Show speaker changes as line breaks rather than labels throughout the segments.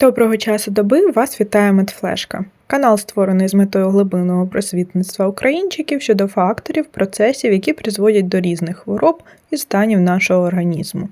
Доброго часу доби вас вітає Медфлешка. Канал створений з метою глибинного просвітництва українчиків щодо факторів, процесів, які призводять до різних хвороб і станів нашого організму.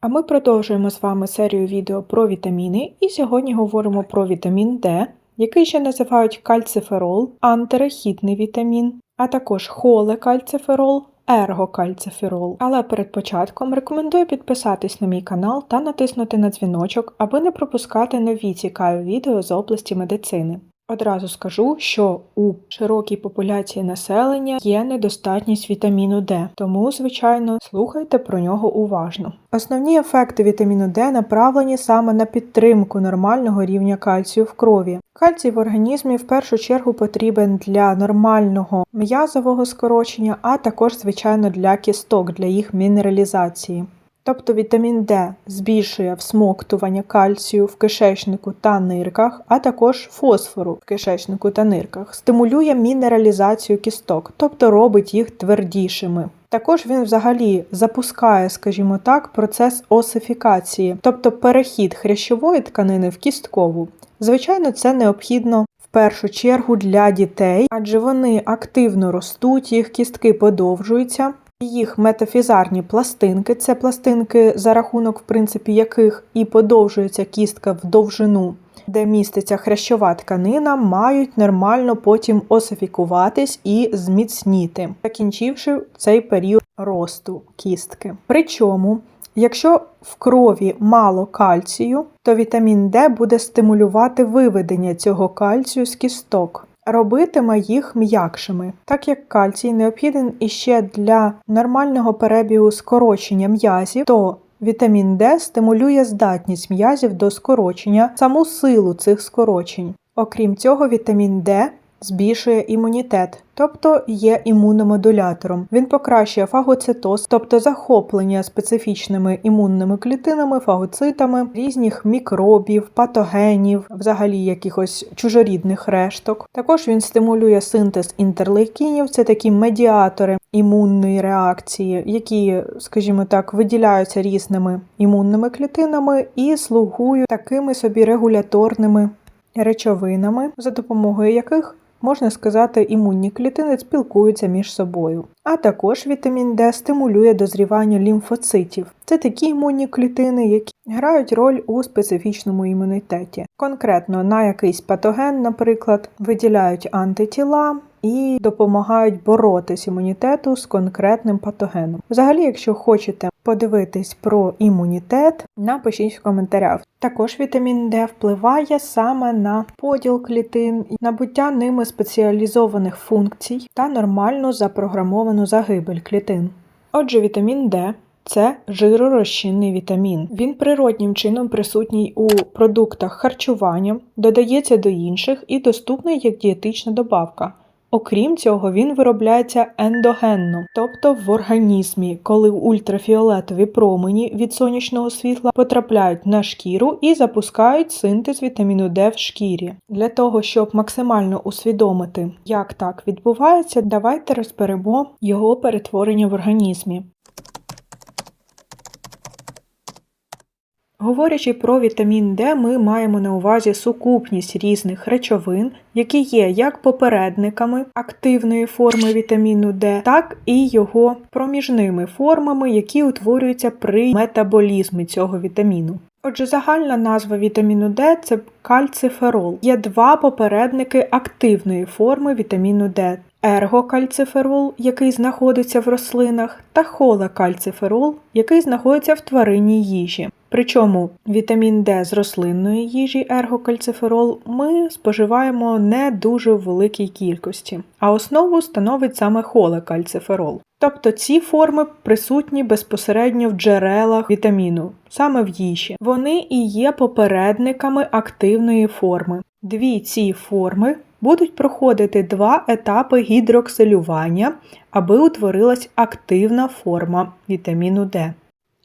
А ми продовжуємо з вами серію відео про вітаміни, і сьогодні говоримо про вітамін Д, який ще називають кальциферол, антирахітний вітамін, а також холекальциферол, ергокальциферол. Але перед початком рекомендую підписатись на мій канал та натиснути на дзвіночок, аби не пропускати нові цікаві відео з області медицини. Одразу скажу, що у широкій популяції населення є недостатність вітаміну Д, тому, звичайно, слухайте про нього уважно. Основні ефекти вітаміну Д направлені саме на підтримку нормального рівня кальцію в крові. Кальцій в організмі в першу чергу потрібен для нормального м'язового скорочення, а також, звичайно, для кісток, для їх мінералізації. Тобто вітамін Д збільшує всмоктування кальцію в кишечнику та нирках, а також фосфору в кишечнику та нирках, стимулює мінералізацію кісток, тобто робить їх твердішими. Також він взагалі запускає, скажімо так, процес осифікації, тобто перехід хрящової тканини в кісткову. Звичайно, це необхідно в першу чергу для дітей, адже вони активно ростуть, їх кістки подовжуються. Їх метафізарні пластинки це пластинки, за рахунок, в принципі, яких і подовжується кістка в довжину, де міститься хрящова тканина, мають нормально потім осифікуватись і зміцніти, закінчивши цей період росту кістки. Причому, якщо в крові мало кальцію, то вітамін Д буде стимулювати виведення цього кальцію з кісток робитиме їх м'якшими, так як кальцій необхіден іще для нормального перебігу скорочення м'язів, то вітамін Д стимулює здатність м'язів до скорочення, саму силу цих скорочень. Окрім цього, вітамін Д збільшує імунітет, тобто є імуномодулятором. Він покращує фагоцитоз, тобто захоплення специфічними імунними клітинами, фагоцитами, різних мікробів, патогенів, взагалі якихось чужорідних решток. Також він стимулює синтез інтерлейкінів, це такі медіатори імунної реакції, які, скажімо так, виділяються різними імунними клітинами і слугують такими собі регуляторними речовинами, за допомогою яких Можна сказати, імунні клітини спілкуються між собою. А також вітамін Д стимулює дозрівання лімфоцитів. Це такі імунні клітини, які грають роль у специфічному імунітеті. Конкретно на якийсь патоген, наприклад, виділяють антитіла, і допомагають боротись імунітету з конкретним патогеном. Взагалі, якщо хочете подивитись про імунітет, напишіть в коментарях. Також вітамін Д впливає саме на поділ клітин, набуття ними спеціалізованих функцій та нормальну запрограмовану загибель клітин. Отже, вітамін Д це жиророзчинний вітамін. Він природнім чином присутній у продуктах харчування, додається до інших і доступний як дієтична добавка. Окрім цього, він виробляється ендогенно, тобто в організмі, коли ультрафіолетові промені від сонячного світла потрапляють на шкіру і запускають синтез вітаміну Д в шкірі. Для того, щоб максимально усвідомити, як так відбувається, давайте розберемо його перетворення в організмі. Говорячи про вітамін Д, ми маємо на увазі сукупність різних речовин, які є як попередниками активної форми вітаміну Д, так і його проміжними формами, які утворюються при метаболізмі цього вітаміну. Отже, загальна назва вітаміну Д це кальциферол. Є два попередники активної форми вітаміну Д. Ергокальциферол, який знаходиться в рослинах, та холекальциферол, який знаходиться в тваринній їжі. Причому вітамін Д з рослинної їжі, ергокальциферол, ми споживаємо не дуже в великій кількості, а основу становить саме холекальциферол. Тобто ці форми присутні безпосередньо в джерелах вітаміну, саме в їжі. Вони і є попередниками активної форми. Дві ці форми будуть проходити два етапи гідроксилювання, аби утворилась активна форма вітаміну Д.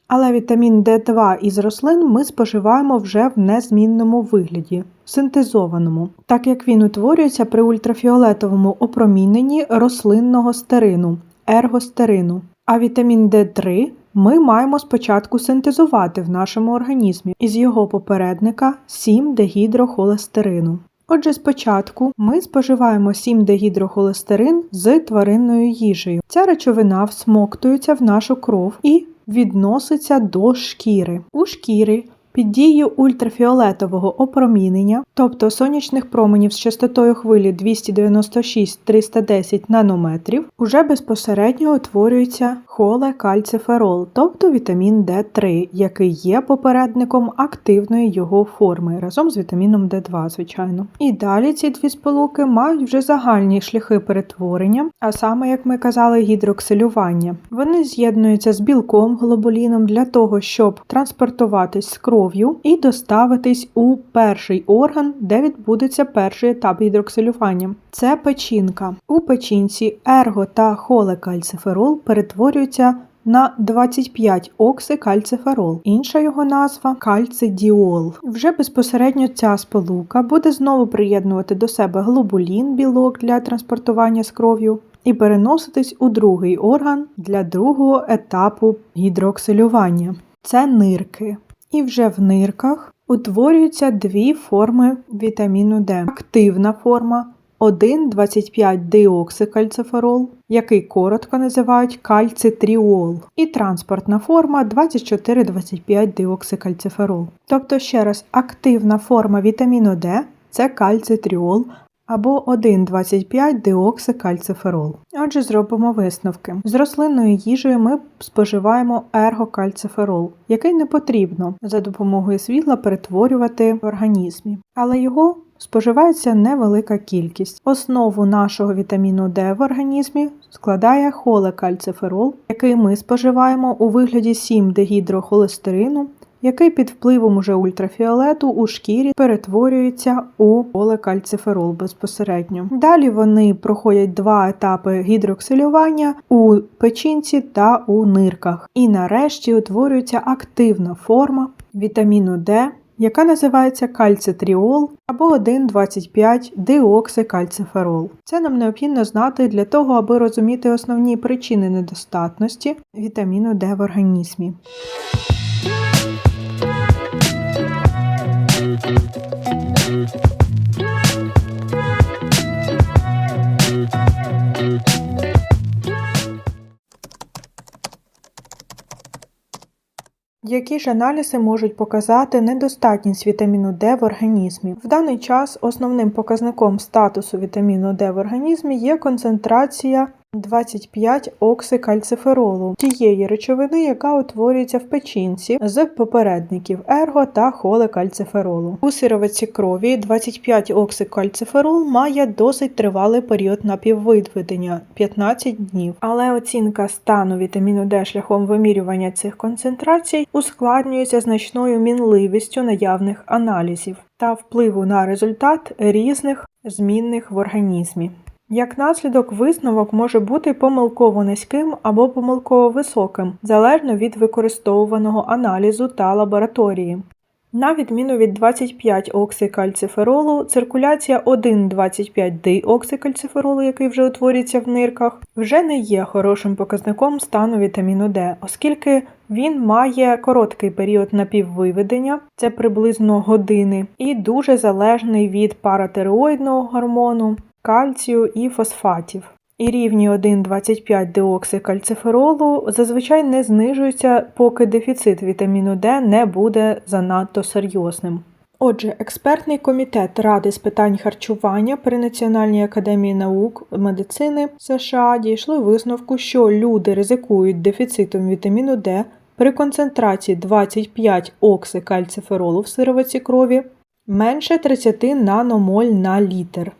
Але вітамін D2 із рослин ми споживаємо вже в незмінному вигляді, синтезованому, так як він утворюється при ультрафіолетовому опроміненні рослинного стерину, ергостерину. А вітамін D3 ми маємо спочатку синтезувати в нашому організмі із його попередника 7-дегідрохолестерину. Отже, спочатку ми споживаємо 7-дегідрохолестерин з тваринною їжею. Ця речовина всмоктується в нашу кров і відноситься до шкіри. У шкіри під дією ультрафіолетового опромінення, тобто сонячних променів з частотою хвилі 296-310 нанометрів, уже безпосередньо утворюється холекальциферол, тобто вітамін D3, який є попередником активної його форми разом з вітаміном D2, звичайно. І далі ці дві сполуки мають вже загальні шляхи перетворення, а саме, як ми казали, гідроксилювання. Вони з'єднуються з білком глобуліном для того, щоб транспортуватись з кров'ю і доставитись у перший орган, де відбудеться перший етап гідроксилювання. Це печінка. У печінці ерго та холекальциферол перетворюються на 25 оксикальциферол. Інша його назва кальцидіол. Вже безпосередньо ця сполука буде знову приєднувати до себе глобулін, білок для транспортування з кров'ю. І переноситись у другий орган для другого етапу гідроксилювання. Це нирки. І вже в нирках утворюються дві форми вітаміну Д. Активна форма 1,25-диоксикальциферол, який коротко називають кальцитріол, і транспортна форма 24-25-диоксикальциферол. Тобто, ще раз, активна форма вітаміну Д це кальцитріол, або 1,25-диоксикальциферол. Отже, зробимо висновки. З рослинною їжею ми споживаємо ергокальциферол, який не потрібно за допомогою світла перетворювати в організмі, але його споживається невелика кількість. Основу нашого вітаміну Д в організмі складає холекальциферол, який ми споживаємо у вигляді 7-дегідрохолестерину який під впливом уже ультрафіолету у шкірі перетворюється у олекальциферол безпосередньо. Далі вони проходять два етапи гідроксилювання у печінці та у нирках. І нарешті утворюється активна форма вітаміну Д. Яка називається кальцитріол або 1,25 диоксикальциферол. Це нам необхідно знати для того, аби розуміти основні причини недостатності вітаміну Д в організмі. Які ж аналізи можуть показати недостатність вітаміну Д в організмі? В даний час основним показником статусу вітаміну Д в організмі є концентрація 25 оксикальциферолу, тієї речовини, яка утворюється в печінці з попередників ерго та холекальциферолу. У сировиці крові 25 оксикальциферол має досить тривалий період напіввидведення 15 днів, але оцінка стану вітаміну Д шляхом вимірювання цих концентрацій ускладнюється значною мінливістю наявних аналізів та впливу на результат різних змінних в організмі. Як наслідок, висновок може бути помилково низьким або помилково високим, залежно від використовуваного аналізу та лабораторії. На відміну від 25 оксикальциферолу, циркуляція 1,25 диоксикальциферолу, який вже утворюється в нирках, вже не є хорошим показником стану вітаміну Д, оскільки він має короткий період напіввиведення, це приблизно години, і дуже залежний від паратероїдного гормону, кальцію і фосфатів. І рівні 1,25 диоксикальциферолу зазвичай не знижуються, поки дефіцит вітаміну Д не буде занадто серйозним. Отже, експертний комітет Ради з питань харчування при Національній академії наук медицини США дійшли висновку, що люди ризикують дефіцитом вітаміну Д при концентрації 25 оксикальциферолу в сировиці крові менше 30 наномоль на літр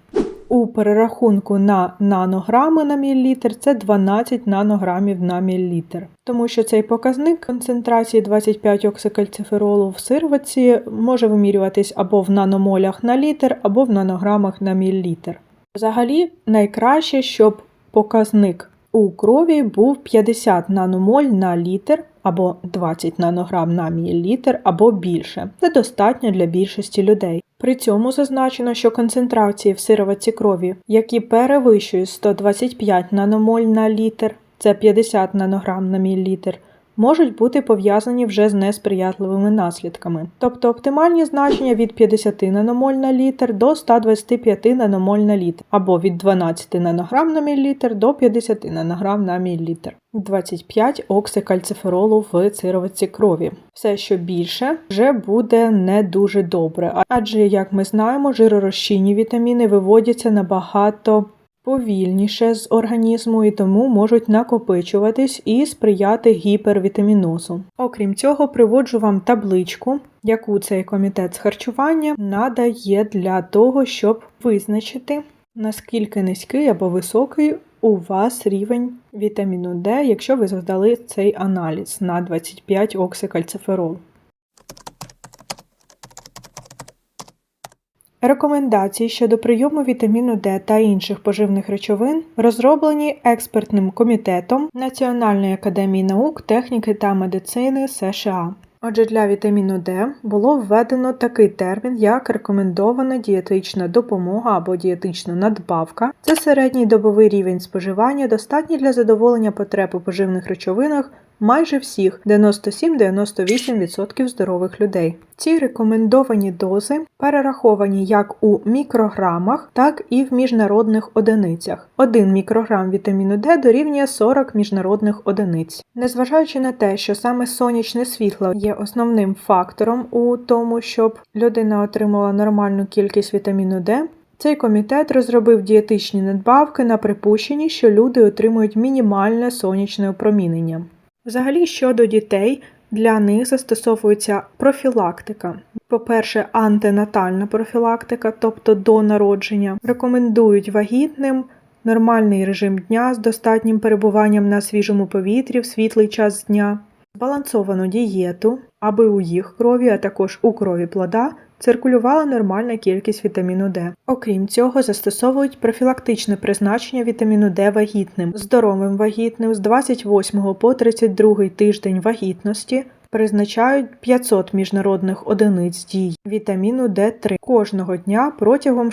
у перерахунку на нанограми на мілілітр це 12 нанограмів на мілілітр. Тому що цей показник концентрації 25 оксикальциферолу в сирвиці може вимірюватись або в наномолях на літр, або в нанограмах на мілілітр. Взагалі, найкраще, щоб показник у крові був 50 наномоль на літр або 20 нанограм на мілілітр або більше. Це достатньо для більшості людей. При цьому зазначено, що концентрації в сироватці крові, які перевищують 125 наномоль на літр, це 50 нанограм на мілілітр, можуть бути пов'язані вже з несприятливими наслідками. Тобто оптимальні значення від 50 наномоль на літр до 125 наномоль на літр, або від 12 нанограм на мілілітр до 50 нанограм на мілілітр. 25 оксикальциферолу в сироватці крові. Все, що більше, вже буде не дуже добре, адже, як ми знаємо, жиророзчинні вітаміни виводяться набагато повільніше з організму і тому можуть накопичуватись і сприяти гіпервітамінозу. Окрім цього, приводжу вам табличку, яку цей комітет з харчування надає для того, щоб визначити, наскільки низький або високий у вас рівень вітаміну Д, якщо ви задали цей аналіз на 25 оксикальциферол. Рекомендації щодо прийому вітаміну Д та інших поживних речовин розроблені експертним комітетом Національної академії наук, техніки та медицини США. Отже, для вітаміну Д було введено такий термін, як рекомендована дієтична допомога або дієтична надбавка. Це середній добовий рівень споживання, достатній для задоволення потреб у поживних речовинах майже всіх 97-98% здорових людей. Ці рекомендовані дози перераховані як у мікрограмах, так і в міжнародних одиницях. 1 мікрограм вітаміну Д дорівнює 40 міжнародних одиниць. Незважаючи на те, що саме сонячне світло є основним фактором у тому, щоб людина отримала нормальну кількість вітаміну Д, цей комітет розробив дієтичні надбавки на припущенні, що люди отримують мінімальне сонячне опромінення. Взагалі, щодо дітей, для них застосовується профілактика. По-перше, антинатальна профілактика, тобто до народження, рекомендують вагітним. Нормальний режим дня з достатнім перебуванням на свіжому повітрі в світлий час дня, збалансовану дієту, аби у їх крові, а також у крові плода циркулювала нормальна кількість вітаміну Д. Окрім цього, застосовують профілактичне призначення вітаміну Д вагітним, здоровим вагітним з 28 по 32 тиждень вагітності. Призначають 500 міжнародних одиниць дій вітаміну Д3 кожного дня протягом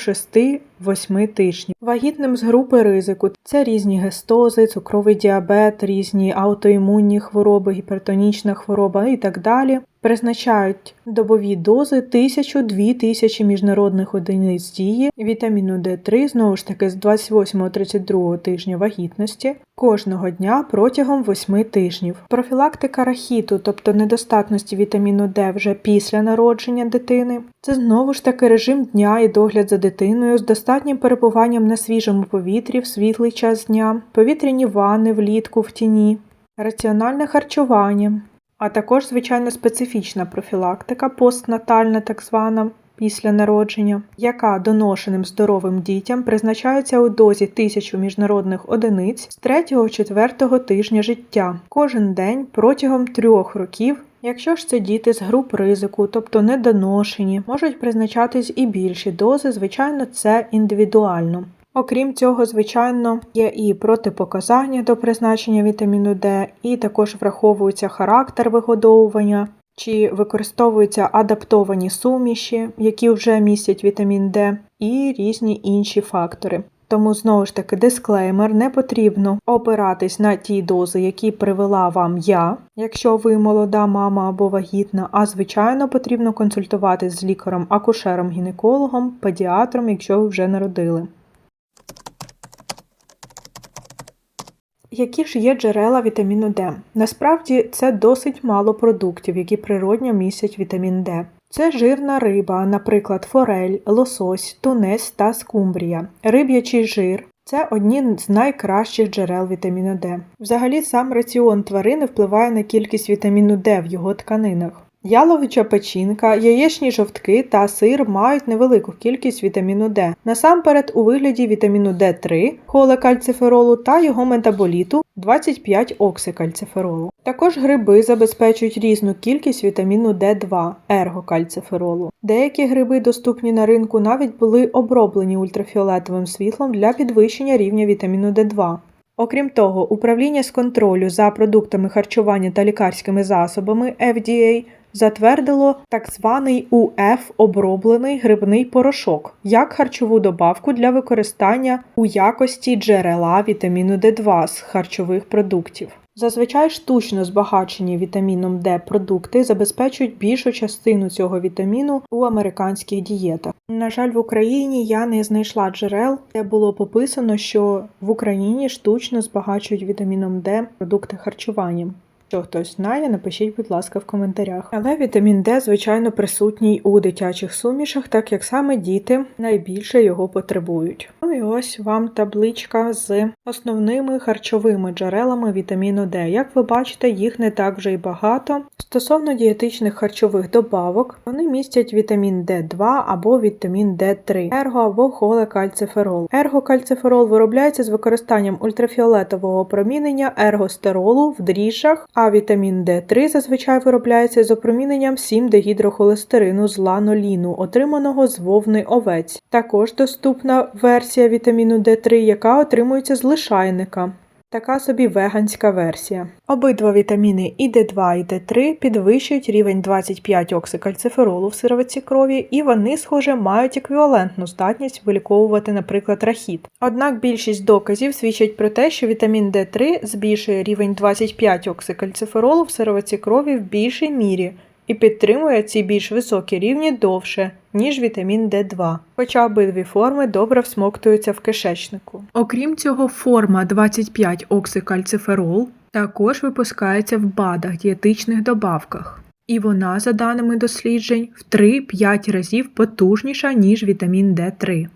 6-8 тижнів. Вагітним з групи ризику це різні гестози, цукровий діабет, різні аутоімунні хвороби, гіпертонічна хвороба і так далі призначають добові дози 1000-2000 міжнародних одиниць дії вітаміну Д3, знову ж таки з 28-32 тижня вагітності кожного дня протягом 8 тижнів. Профілактика рахіту, тобто недостатності вітаміну Д вже після народження дитини, це знову ж таки режим дня і догляд за дитиною з достатнім перебуванням на свіжому повітрі в світлий час дня, повітряні ванни влітку в тіні, раціональне харчування а також, звичайно, специфічна профілактика, постнатальна, так звана. Після народження, яка доношеним здоровим дітям призначається у дозі тисячу міжнародних одиниць з 3-4 тижня життя кожен день протягом трьох років. Якщо ж це діти з груп ризику, тобто недоношені, можуть призначатись і більші дози, звичайно, це індивідуально. Окрім цього, звичайно, є і протипоказання до призначення вітаміну Д, і також враховується характер вигодовування, чи використовуються адаптовані суміші, які вже містять вітамін Д, і різні інші фактори. Тому знову ж таки дисклеймер, не потрібно опиратись на ті дози, які привела вам я, якщо ви молода мама або вагітна, а звичайно потрібно консультуватись з лікарем, акушером, гінекологом, педіатром, якщо ви вже народили. Які ж є джерела вітаміну Д? Насправді це досить мало продуктів, які природньо містять вітамін Д. Це жирна риба, наприклад, форель, лосось, тунець та скумбрія, риб'ячий жир. Це одні з найкращих джерел вітаміну Д. Взагалі, сам раціон тварини впливає на кількість вітаміну Д в його тканинах. Яловича печінка, яєчні жовтки та сир мають невелику кількість вітаміну Д, насамперед у вигляді вітаміну Д3, холекальциферолу та його метаболіту 25 оксикальциферолу. Також гриби забезпечують різну кількість вітаміну Д2 ергокальциферолу. Деякі гриби, доступні на ринку, навіть були оброблені ультрафіолетовим світлом для підвищення рівня вітаміну Д2. Окрім того, управління з контролю за продуктами харчування та лікарськими засобами FDA затвердило так званий УФ оброблений грибний порошок як харчову добавку для використання у якості джерела вітаміну Д2 з харчових продуктів. Зазвичай штучно збагачені вітаміном Д продукти забезпечують більшу частину цього вітаміну у американських дієтах. На жаль, в Україні я не знайшла джерел, де було пописано, що в Україні штучно збагачують вітаміном Д продукти харчування. Якщо хтось знає, напишіть, будь ласка, в коментарях. Але вітамін Д, звичайно, присутній у дитячих сумішах, так як саме діти найбільше його потребують. Ну і ось вам табличка з основними харчовими джерелами вітаміну Д. Як ви бачите, їх не так вже й багато. Стосовно дієтичних харчових добавок, вони містять вітамін Д2 або вітамін Д3, ерго або холекальциферол. Ергокальциферол виробляється з використанням ультрафіолетового промінення ергостеролу в дріжджах, а вітамін Д3 зазвичай виробляється з опроміненням 7-дегідрохолестерину з ланоліну, отриманого з вовни овець. Також доступна версія вітаміну Д3, яка отримується з лишайника. Така собі веганська версія. Обидва вітаміни і Д2, і Д3 підвищують рівень 25 оксикальциферолу в сировиці крові, і вони, схоже, мають еквівалентну здатність виліковувати, наприклад, рахіт. Однак більшість доказів свідчать про те, що вітамін Д3 збільшує рівень 25 оксикальциферолу в сировиці крові в більшій мірі і підтримує ці більш високі рівні довше, ніж вітамін Д2, хоча обидві форми добре всмоктуються в кишечнику. Окрім цього, форма 25 оксикальциферол також випускається в БАДах дієтичних добавках. І вона, за даними досліджень, в 3-5 разів потужніша, ніж вітамін Д3.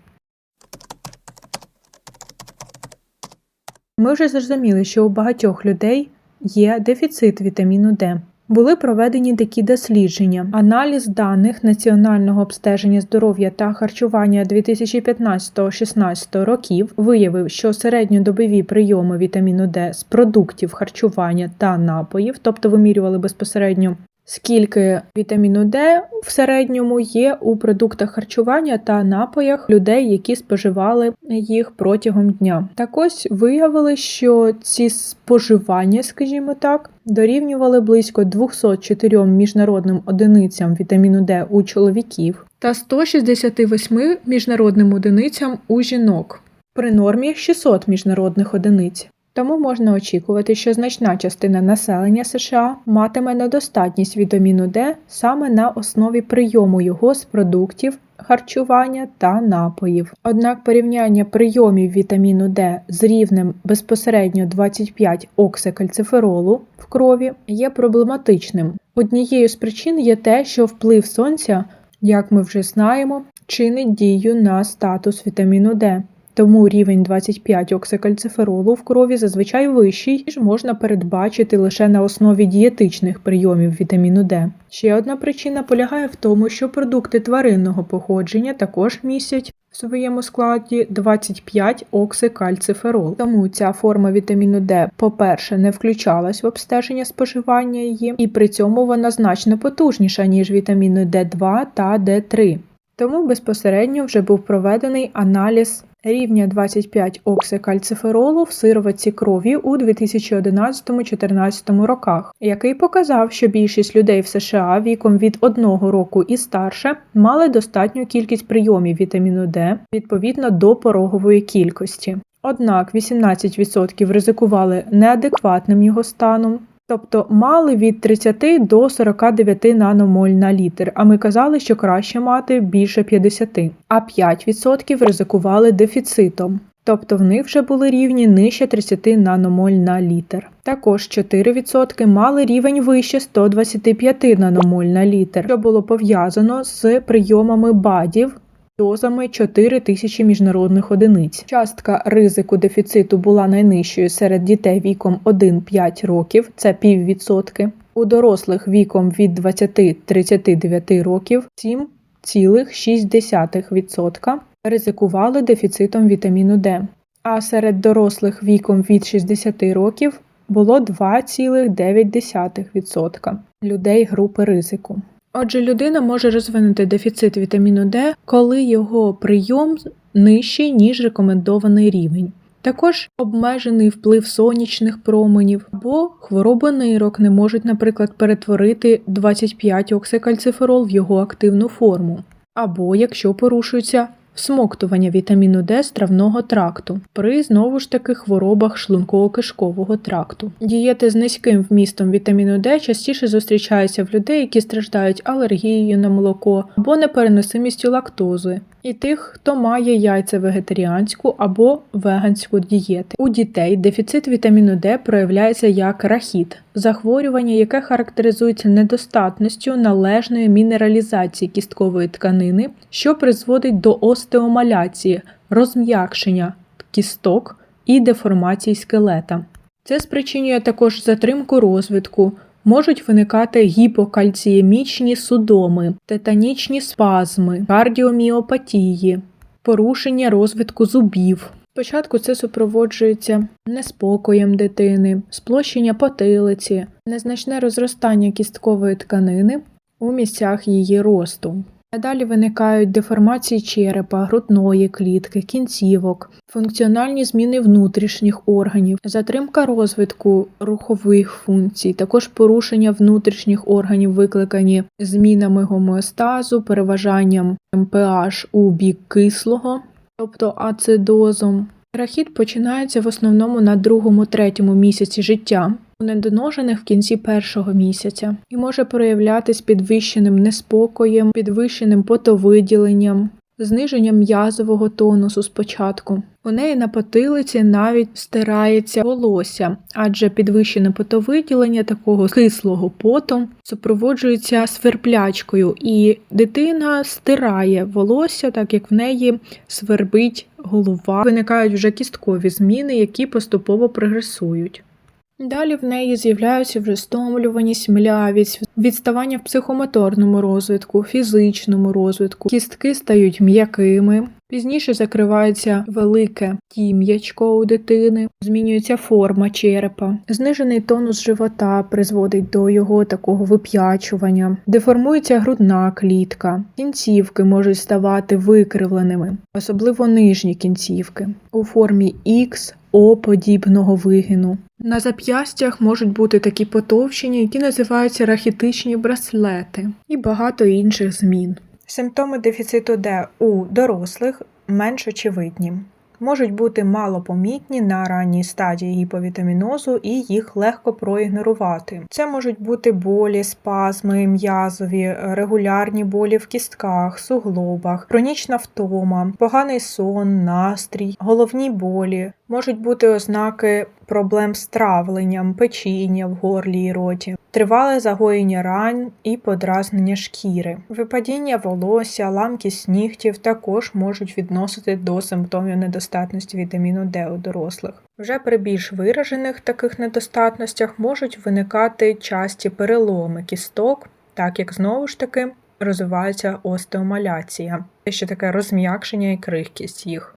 Ми вже зрозуміли, що у багатьох людей є дефіцит вітаміну Д. Були проведені такі дослідження. Аналіз даних Національного обстеження здоров'я та харчування 2015-16 років виявив, що середньодобові прийоми вітаміну Д з продуктів харчування та напоїв, тобто вимірювали безпосередньо. Скільки вітаміну Д в середньому є у продуктах харчування та напоях людей, які споживали їх протягом дня. Так ось виявили, що ці споживання, скажімо так, дорівнювали близько 204 міжнародним одиницям вітаміну Д у чоловіків та 168 міжнародним одиницям у жінок при нормі 600 міжнародних одиниць. Тому можна очікувати, що значна частина населення США матиме недостатність вітаміну Д саме на основі прийому його з продуктів харчування та напоїв. Однак порівняння прийомів вітаміну Д з рівнем безпосередньо 25 оксикальциферолу в крові є проблематичним. Однією з причин є те, що вплив сонця, як ми вже знаємо, чинить дію на статус вітаміну Д. Тому рівень 25 оксикальциферолу в крові зазвичай вищий, ніж можна передбачити лише на основі дієтичних прийомів вітаміну Д. Ще одна причина полягає в тому, що продукти тваринного походження також містять в своєму складі 25 оксикальциферол. Тому ця форма вітаміну Д, по-перше, не включалась в обстеження споживання її, і при цьому вона значно потужніша, ніж вітаміни Д2 та Д3. Тому безпосередньо вже був проведений аналіз рівня 25 оксикальциферолу в сироватці крові у 2011-2014 роках, який показав, що більшість людей в США віком від 1 року і старше мали достатню кількість прийомів вітаміну Д відповідно до порогової кількості. Однак 18% ризикували неадекватним його станом, Тобто мали від 30 до 49 наномоль на літр, а ми казали, що краще мати більше 50, а 5% ризикували дефіцитом. Тобто в них вже були рівні нижче 30 наномоль на літр. Також 4% мали рівень вище 125 наномоль на літр, що було пов'язано з прийомами БАДів дозами 4 тисячі міжнародних одиниць. Частка ризику дефіциту була найнижчою серед дітей віком 1-5 років, це піввідсотки. У дорослих віком від 20-39 років 7,6% ризикували дефіцитом вітаміну Д. А серед дорослих віком від 60 років було 2,9% людей групи ризику. Отже, людина може розвинути дефіцит вітаміну Д, коли його прийом нижчий, ніж рекомендований рівень. Також обмежений вплив сонячних променів або хвороби нирок не можуть, наприклад, перетворити 25 оксикальциферол в його активну форму, або якщо порушується всмоктування вітаміну Д стравного тракту при знову ж таки хворобах шлунково-кишкового тракту. Дієти з низьким вмістом вітаміну Д частіше зустрічаються в людей, які страждають алергією на молоко або непереносимістю лактози. І тих, хто має яйця вегетаріанську або веганську дієти. У дітей дефіцит вітаміну Д проявляється як рахіт, захворювання, яке характеризується недостатністю належної мінералізації кісткової тканини, що призводить до остеомаляції, розм'якшення кісток і деформації скелета. Це спричинює також затримку розвитку, можуть виникати гіпокальціємічні судоми, тетанічні спазми, кардіоміопатії, порушення розвитку зубів. Спочатку це супроводжується неспокоєм дитини, сплощення потилиці, незначне розростання кісткової тканини у місцях її росту. А далі виникають деформації черепа, грудної клітки, кінцівок, функціональні зміни внутрішніх органів, затримка розвитку рухових функцій, також порушення внутрішніх органів, викликані змінами гомеостазу, переважанням pH у бік кислого, тобто ацидозом. Рахіт починається в основному на другому-третьому місяці життя, у недоношених в кінці першого місяця, і може проявлятись підвищеним неспокоєм, підвищеним потовиділенням, зниженням м'язового тонусу спочатку. У неї на потилиці навіть стирається волосся, адже підвищене потовиділення такого кислого поту супроводжується сверплячкою, і дитина стирає волосся, так як в неї свербить голова. Виникають вже кісткові зміни, які поступово прогресують. Далі в неї з'являються вже стомлюваність, млявість, відставання в психомоторному розвитку, фізичному розвитку, кістки стають м'якими. Пізніше закривається велике тім'ячко у дитини, змінюється форма черепа, знижений тонус живота призводить до його такого вип'ячування, деформується грудна клітка, кінцівки можуть ставати викривленими, особливо нижні кінцівки. У формі X, О подібного вигину. На зап'ястях можуть бути такі потовщення, які називаються рахітичні браслети, і багато інших змін. Симптоми дефіциту Д у дорослих менш очевидні. Можуть бути малопомітні на ранній стадії гіповітамінозу і їх легко проігнорувати. Це можуть бути болі, спазми, м'язові, регулярні болі в кістках, суглобах, хронічна втома, поганий сон, настрій, головні болі. Можуть бути ознаки проблем з травленням, печіння в горлі і роті, тривале загоєння ран і подразнення шкіри. Випадіння волосся, ламкість нігтів також можуть відносити до симптомів недостатності вітаміну Д у дорослих. Вже при більш виражених таких недостатностях можуть виникати часті переломи кісток, так як знову ж таки розвивається остеомаляція, ще таке розм'якшення і крихкість їх.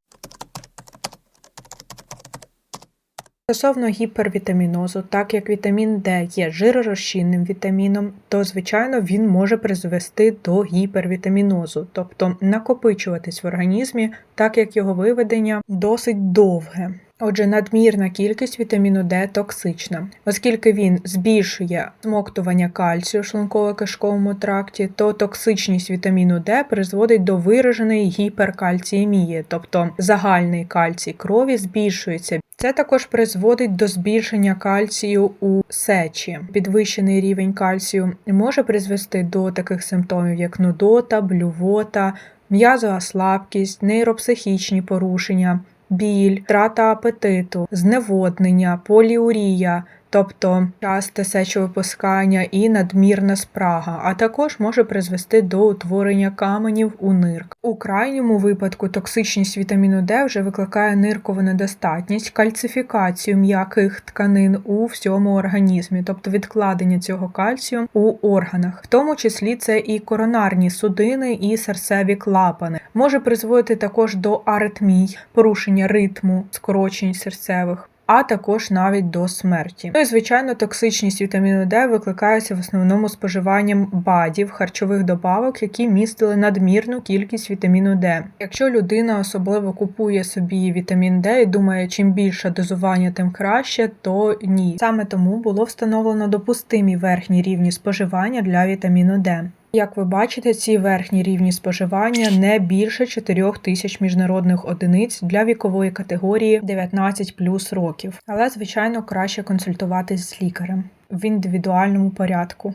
Стосовно гіпервітамінозу, так як вітамін Д є жиророзчинним вітаміном, то звичайно він може призвести до гіпервітамінозу, тобто накопичуватись в організмі, так як його виведення досить довге. Отже, надмірна кількість вітаміну Д токсична, оскільки він збільшує смоктування кальцію в шлунково-кишковому тракті, то токсичність вітаміну Д призводить до вираженої гіперкальціємії, тобто загальний кальцій крові збільшується. Це також призводить до збільшення кальцію у сечі. Підвищений рівень кальцію може призвести до таких симптомів, як нудота, блювота, м'язова слабкість, нейропсихічні порушення біль, втрата апетиту, зневоднення, поліурія, тобто часте сечовипускання і надмірна спрага, а також може призвести до утворення каменів у нирк. У крайньому випадку токсичність вітаміну Д вже викликає ниркову недостатність, кальцифікацію м'яких тканин у всьому організмі, тобто відкладення цього кальцію у органах, в тому числі це і коронарні судини, і серцеві клапани, може призводити також до аритмій, порушення ритму, скорочень серцевих а також навіть до смерті. Ну і звичайно, токсичність вітаміну Д викликається в основному споживанням БАДів, харчових добавок, які містили надмірну кількість вітаміну Д. Якщо людина особливо купує собі вітамін Д і думає, чим більше дозування, тим краще, то ні. Саме тому було встановлено допустимі верхні рівні споживання для вітаміну Д. Як ви бачите, ці верхні рівні споживання не більше 4 тисяч міжнародних одиниць для вікової категорії 19 плюс років. Але, звичайно, краще консультуватись з лікарем в індивідуальному порядку.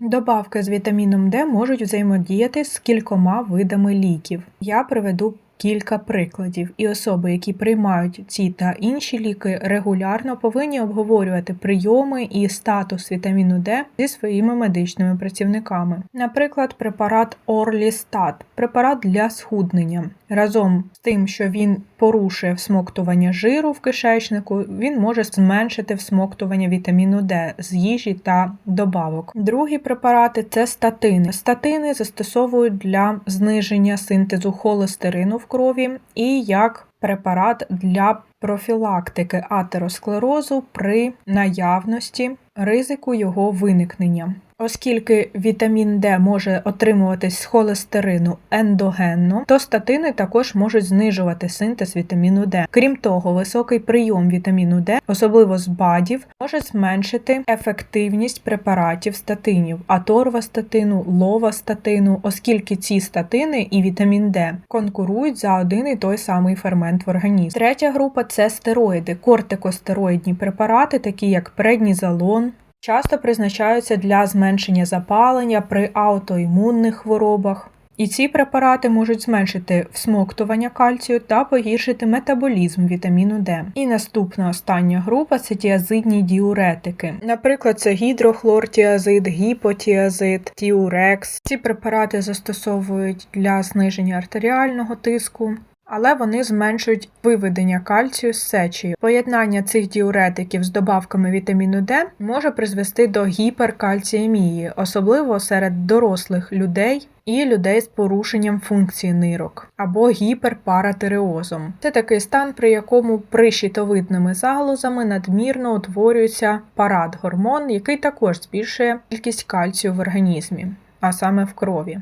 Добавки з вітаміном Д можуть взаємодіяти з кількома видами ліків. Я приведу кілька прикладів, і особи, які приймають ці та інші ліки, регулярно повинні обговорювати прийоми і статус вітаміну Д зі своїми медичними працівниками. Наприклад, препарат Орлістат препарат для схуднення. Разом з тим, що він порушує всмоктування жиру в кишечнику, він може зменшити всмоктування вітаміну Д з їжі та добавок. Другі препарати це статини. Статини застосовують для зниження синтезу холестерину в крові і як препарат для профілактики атеросклерозу при наявності ризику його виникнення. Оскільки вітамін Д може отримуватись з холестерину ендогенно, то статини також можуть знижувати синтез вітаміну Д. Крім того, високий прийом вітаміну Д, особливо з БАДів, може зменшити ефективність препаратів статинів, аторвастатину, ловастатину, оскільки ці статини і вітамін Д конкурують за один і той самий фермент в організмі. Третя група це стероїди, кортикостероїдні препарати, такі як преднізолон, часто призначаються для зменшення запалення при аутоімунних хворобах. І ці препарати можуть зменшити всмоктування кальцію та погіршити метаболізм вітаміну Д. І наступна остання група це тіазидні діуретики. Наприклад, це гідрохлортіазид, гіпотіазид, тіурекс. Ці препарати застосовують для зниження артеріального тиску, але вони зменшують виведення кальцію з сечі. Поєднання цих діуретиків з добавками вітаміну Д може призвести до гіперкальціємії, особливо серед дорослих людей і людей з порушенням функції нирок або гіперпаратиреозом. Це такий стан, при якому при щитовидними залозами надмірно утворюється парадгормон, який також збільшує кількість кальцію в організмі, а саме в крові.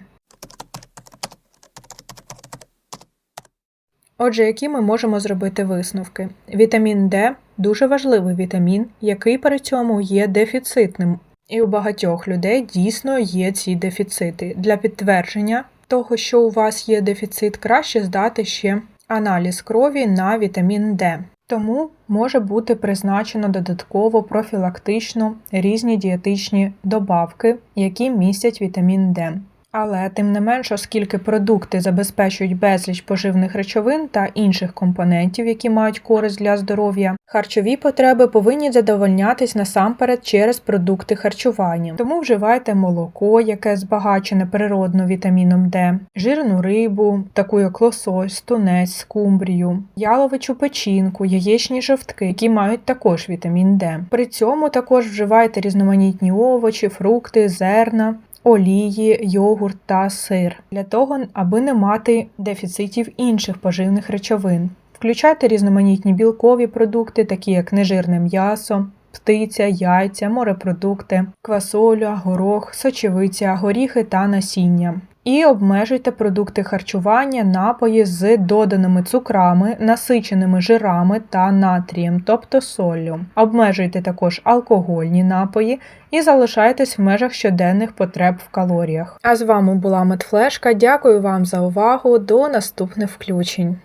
Отже, які ми можемо зробити висновки? Вітамін Д дуже важливий вітамін, який при цьому є дефіцитним, і у багатьох людей дійсно є ці дефіцити. Для підтвердження того, що у вас є дефіцит, краще здати ще аналіз крові на вітамін Д. Тому може бути призначено додатково профілактично різні дієтичні добавки, які містять вітамін Д. Але тим не менш, оскільки продукти забезпечують безліч поживних речовин та інших компонентів, які мають користь для здоров'я, харчові потреби повинні задовольнятись насамперед через продукти харчування. Тому вживайте молоко, яке збагачене природно вітаміном Д, жирну рибу, таку як лосось, тунець, скумбрію, яловичу печінку, яєчні жовтки, які мають також вітамін Д. При цьому також вживайте різноманітні овочі, фрукти, зерна олії, йогурт та сир для того, аби не мати дефіцитів інших поживних речовин. включати різноманітні білкові продукти, такі як нежирне м'ясо, птиця, яйця, морепродукти, квасоля, горох, сочевиця, горіхи та насіння і обмежуйте продукти харчування, напої з доданими цукрами, насиченими жирами та натрієм, тобто соллю. Обмежуйте також алкогольні напої і залишайтесь в межах щоденних потреб в калоріях. А з вами була Медфлешка. Дякую вам за увагу. До наступних включень.